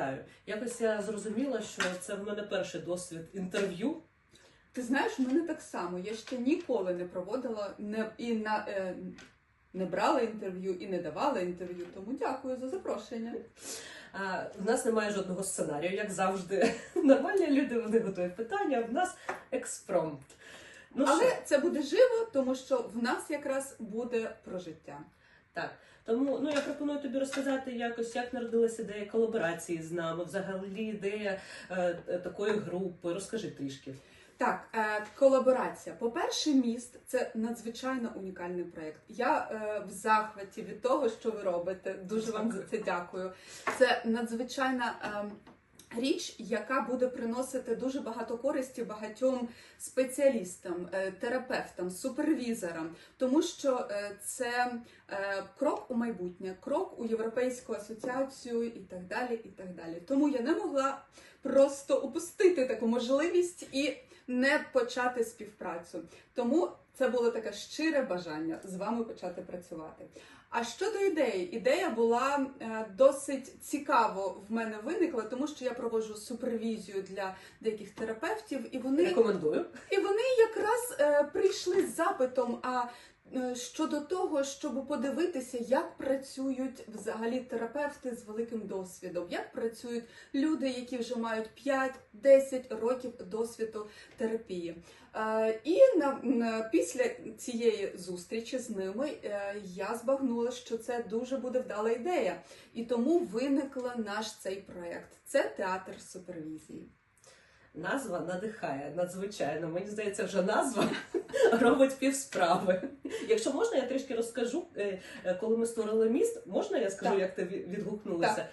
вітаю. Якось я зрозуміла, що це в мене перший досвід інтерв'ю. Ти знаєш, в мене так само. Я ще ніколи не проводила не і на е, не брала інтерв'ю і не давала інтерв'ю. Тому дякую за запрошення. А, в нас немає жодного сценарію, як завжди. Нормальні люди вони готують питання, а в нас експромт. Ну що, Але це буде живо, тому що в нас якраз буде про життя. Так. Тому ну я пропоную тобі розказати якось, як народилася ідея колаборації з нами, взагалі ідея е, е, такої групи. Розкажи трішки. Так, е, колаборація. По-перше, міст це надзвичайно унікальний проєкт. Я е, в захваті від того, що ви робите. Дуже вам за це дякую. Це надзвичайна ем, річ, яка буде приносити дуже багато користі багатьом спеціалістам, е, терапевтам, супервізорам, тому що е, це е, крок у майбутнє, крок у європейську асоціацію і так далі. І так далі. Тому я не могла просто упустити таку можливість і не почати співпрацю. Тому це було таке щире бажання з вами почати працювати. А щодо ідеї, ідея була е, досить цікаво в мене виникла, тому що я проводжу супервізію для деяких терапевтів, і вони Рекомендую. і вони якраз е, прийшли з запитом. А щодо того, щоб подивитися, як працюють взагалі терапевти з великим досвідом, як працюють люди, які вже мають 5-10 років досвіду терапії. Е, і на, на після цієї зустрічі з ними е, я збагнула, що це дуже буде вдала ідея, і тому виникла наш цей проект. Це театр супервізії. Назва надихає надзвичайно. Мені здається, вже назва робить півсправи. Якщо можна, я трішки розкажу. Е, е, Коли ми створили міст, можна я скажу, Так. як ти від- відгукнулася? Е,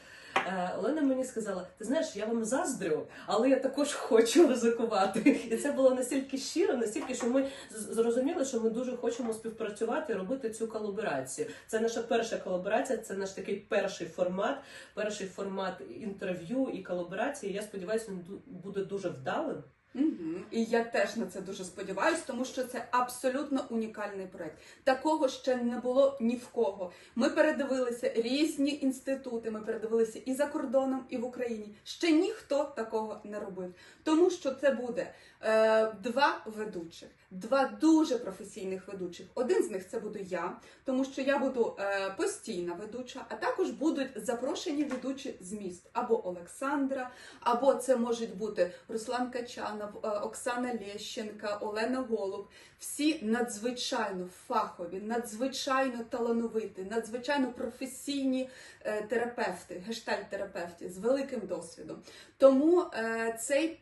Олена мені сказала: ти знаєш, я вам заздрю, але я також хочу ризикувати. І це було настільки щиро, настільки, що ми зрозуміли, що ми дуже хочемо співпрацювати і робити цю колаборацію. Це наша перша колаборація, це наш такий перший формат, перший формат інтерв'ю і колаборації. Я сподіваюся, він буде дуже вдалим. Угу. І я теж на це дуже сподіваюся, тому що це абсолютно унікальний проект. Такого ще не було ні в кого. Ми передивилися різні інститути. Ми передивилися і за кордоном, і в Україні. Ще ніхто такого не робив, тому що це буде е, два ведучих, два дуже професійних ведучих. Один з них це буду я, тому що я буду е, постійна ведуча, а також будуть запрошені ведучі з міст або Олександра, або це можуть бути Руслан Качанов, е, Оксана Лещенка, Олена Голуб. Всі надзвичайно фахові, надзвичайно талановиті, надзвичайно професійні е, терапевти, гештальт-терапевти з великим досвідом. Тому е, цей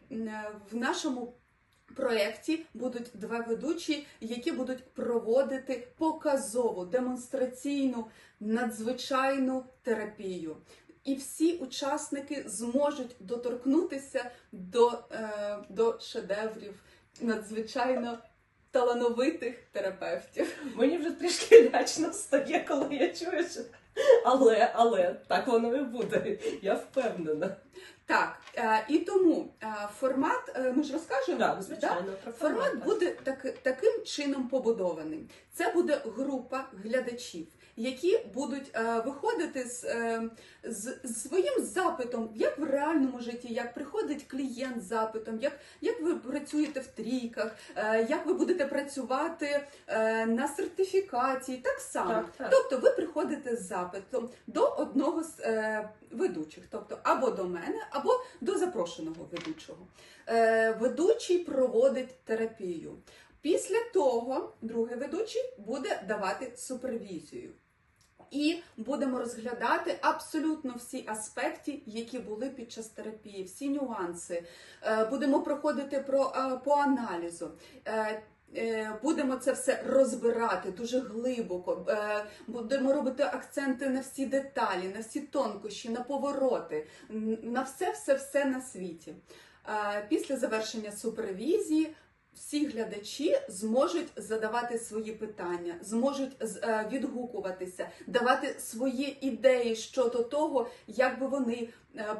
в нашому проєкті будуть два ведучі, які будуть проводити показову, демонстраційну, надзвичайну терапію. І всі учасники зможуть доторкнутися до, е, до шедеврів надзвичайно талановитих терапевтів. Мені вже трішки лячно стає, коли я чую, що але, але так воно і буде. Я впевнена. Так, е, і тому е, формат, е, ми ж розкажемо. Да? звичайно, Формат формат. буде так, таким чином побудований. Це буде група глядачів, які будуть е, виходити з, е, з, з своїм запитом, як в реальному житті, як приходить клієнт з запитом, як, як ви працюєте в трійках, е, як ви будете працювати е, на сертифікації, так само. Так, так. Тобто ви приходите з запитом до одного з е, ведучих, тобто або до мене, або до запрошеного ведучого. Е, ведучий проводить терапію. Після того другий ведучий буде давати супервізію. І будемо розглядати абсолютно всі аспекти, які були під час терапії, всі нюанси. Е, Будемо проходити про, е, по аналізу. Е, Будемо це все розбирати дуже глибоко. Будемо робити акценти на всі деталі, на всі тонкощі, на повороти, на все, все, все на світі. Після завершення супервізії всі глядачі зможуть задавати свої питання, зможуть е, відгукуватися, давати свої ідеї щодо того, як би вони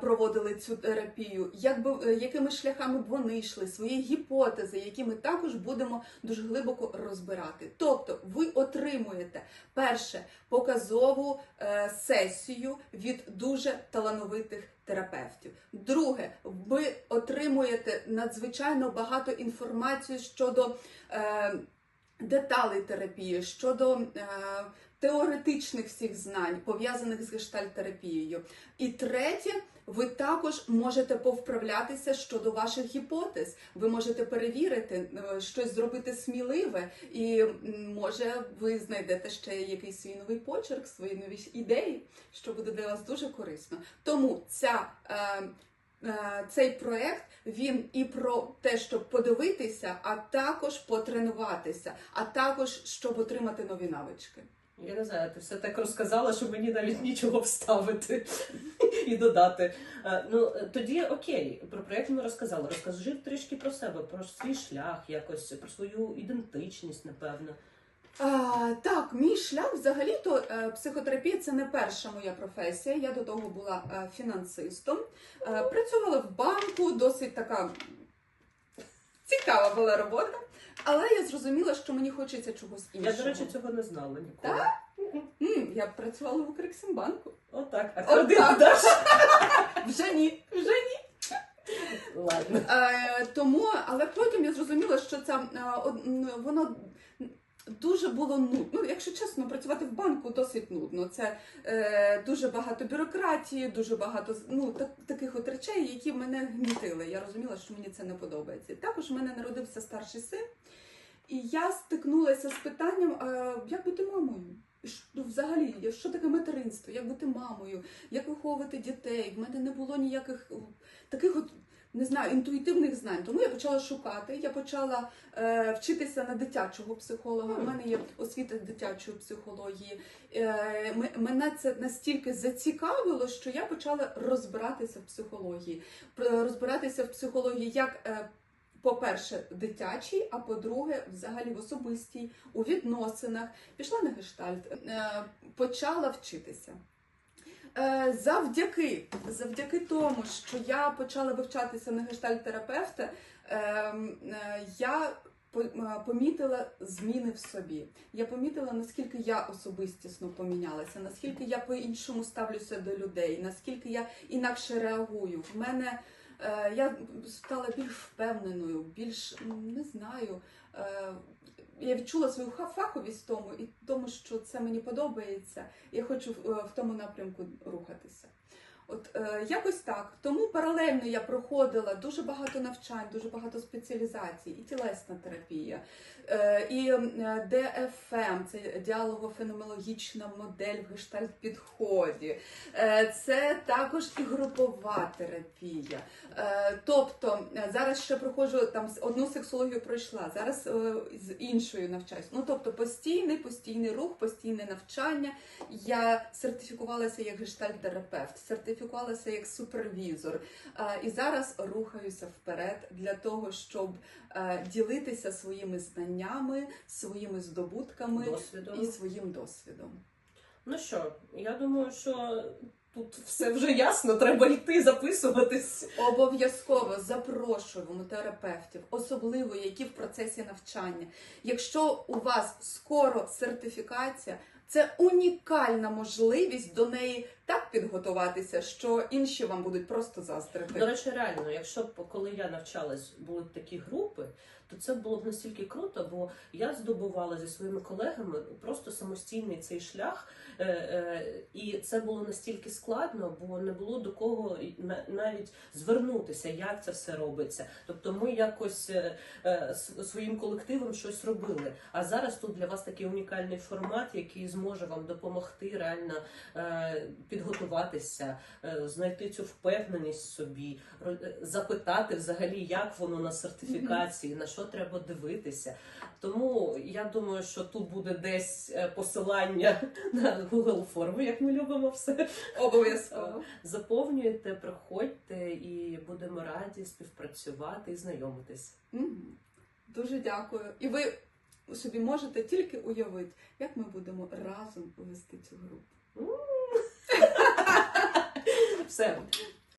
проводили цю терапію, як би, е, якими шляхами б вони йшли, свої гіпотези, які ми також будемо дуже глибоко розбирати. Тобто, ви отримуєте перше показову е, сесію від дуже талановитих терапевтів. Друге, ви отримуєте надзвичайно багато інформації щодо е, деталей терапії, щодо е, теоретичних всіх знань, пов'язаних з гештальтерапією. І третє. Ви також можете повправлятися щодо ваших гіпотез. Ви можете перевірити е, щось зробити сміливе, і може ви знайдете ще якийсь свій новий почерк, свої нові ідеї, що буде для вас дуже корисно. Тому ця. Е, е, цей проект він і про те, щоб подивитися, а також потренуватися, а також щоб отримати нові навички. Я не знаю, ти все так розказала, що мені навіть нічого вставити і додати. Е, Ну е, тоді окей, про проєкт ми розказали. Розкажи трішки про себе, про свій шлях, якось про свою ідентичність, напевно. А, так, мій шлях взагалі-то е, психотерапія це не перша моя професія. Я до того була фінансистом. Працювала в банку, досить така цікава була робота. Але я зрозуміла, що мені хочеться чогось Я, до речі, цього не знала ніколи. М, я працювала в Укрексімбанку. Отак. А кредит так. даш? Вже ні, вже ні. Ладно. Е, тому, але потім я зрозуміла, що це е, од- м, воно дуже було нудно. Ну, якщо чесно, працювати в банку досить нудно. Це е, дуже багато бюрократії, дуже багато ну, так, таких от речей, які мене гнітили. Я розуміла, що мені це не подобається. Також в мене народився старший син, і я стикнулася з питанням, е, як бути мамою. Ну, взагалі, що таке материнство, як бути мамою, як виховувати дітей. В мене не було ніяких таких от. Не знаю, інтуїтивних знань. Тому я почала шукати. Я почала е, вчитися на дитячого психолога. У мене є освіта дитячої психології. Е, мене це настільки зацікавило, що я почала розбиратися в психології. Розбиратися в психології як. Е, по-перше, дитячій, а по-друге, взагалі в особистій, у відносинах. Пішла на гештальт, е, почала вчитися. Е, Завдяки, завдяки тому, що я почала вивчатися на гештальт-терапевта, е, е, я е, помітила зміни в собі. Я помітила, наскільки я особистісно помінялася, наскільки я по-іншому ставлюся до людей, наскільки я інакше реагую. В мене я стала більш впевненою, більш не знаю. Е, я відчула свою фаховість в тому і тому, що це мені подобається. Я хочу в, в тому напрямку рухатися. От е, якось так. Тому паралельно я проходила дуже багато навчань, дуже багато спеціалізацій, і тілесна терапія, е, і е, ДФМ це діалого-феноменологічна модель в гештальт-підході. Е, це також і групова терапія. Е, тобто е, зараз ще проходжу там одну сексологію пройшла, зараз е, з іншою навчаюсь. Ну тобто постійний, постійний рух, постійне навчання. Я сертифікувалася як гештальт-терапевт, сертифікувалася як супервізор. І зараз рухаюся вперед для того, щоб е, ділитися своїми знаннями, своїми здобутками Досвідом. і своїм досвідом. Ну що, я думаю, що тут все вже ясно, треба йти записуватись. Обов'язково запрошуємо терапевтів, особливо які в процесі навчання. Якщо у вас скоро сертифікація, це унікальна можливість до неї так підготуватися, що інші вам будуть просто До речі, реально, якщо б коли я навчалась, були такі групи, то це було б настільки круто, бо я здобувала зі своїми колегами просто самостійний цей шлях, е, е, і це було настільки складно, бо не було до кого навіть звернутися, як це все робиться. Тобто ми якось е, своїм колективом щось робили. А зараз тут для вас такий унікальний формат, який зможе вам допомогти реально підготуватися, знайти цю впевненість в собі, запитати взагалі, як воно на сертифікації, на що треба дивитися. Тому я думаю, що тут буде десь е, посилання на Google форми, як ми любимо все. Обов'язково. Заповнюйте, приходьте і будемо раді співпрацювати і знайомитись. Дуже дякую. І ви собі можете тільки уявити, як ми будемо разом вести цю групу. Все.